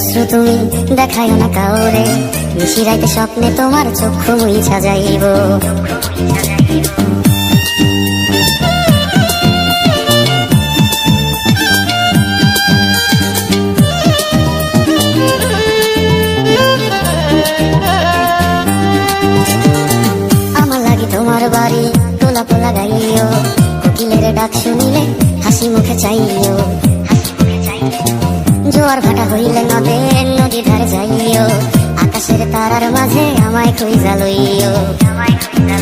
অশ্রু তুমি দেখায় না কাউরে। নিশিরাইতে স্বপ্নে তোমার চক্ষু মুইছা যাইব আমার লাগে তোমার বাড়ি তোলা পোলা গাইও। কোকিলের ডাক শুনিলে হাসি মুখে চাইও। হইলে নদের নদী ধারে যাইও। আকাশের তারার মাঝে আমায় খুঁজা লইও। আমায় খুঁজা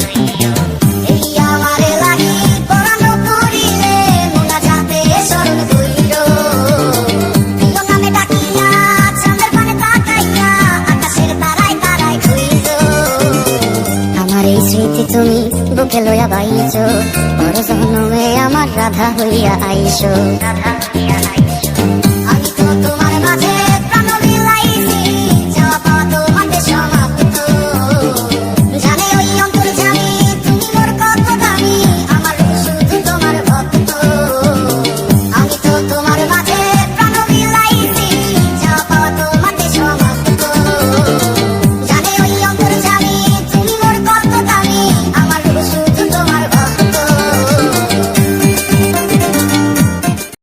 তুমি বুকে লইয়া বাইছো। বড় জন্মে আমার রাধা হইয়া আইসো। রাধা হইয়া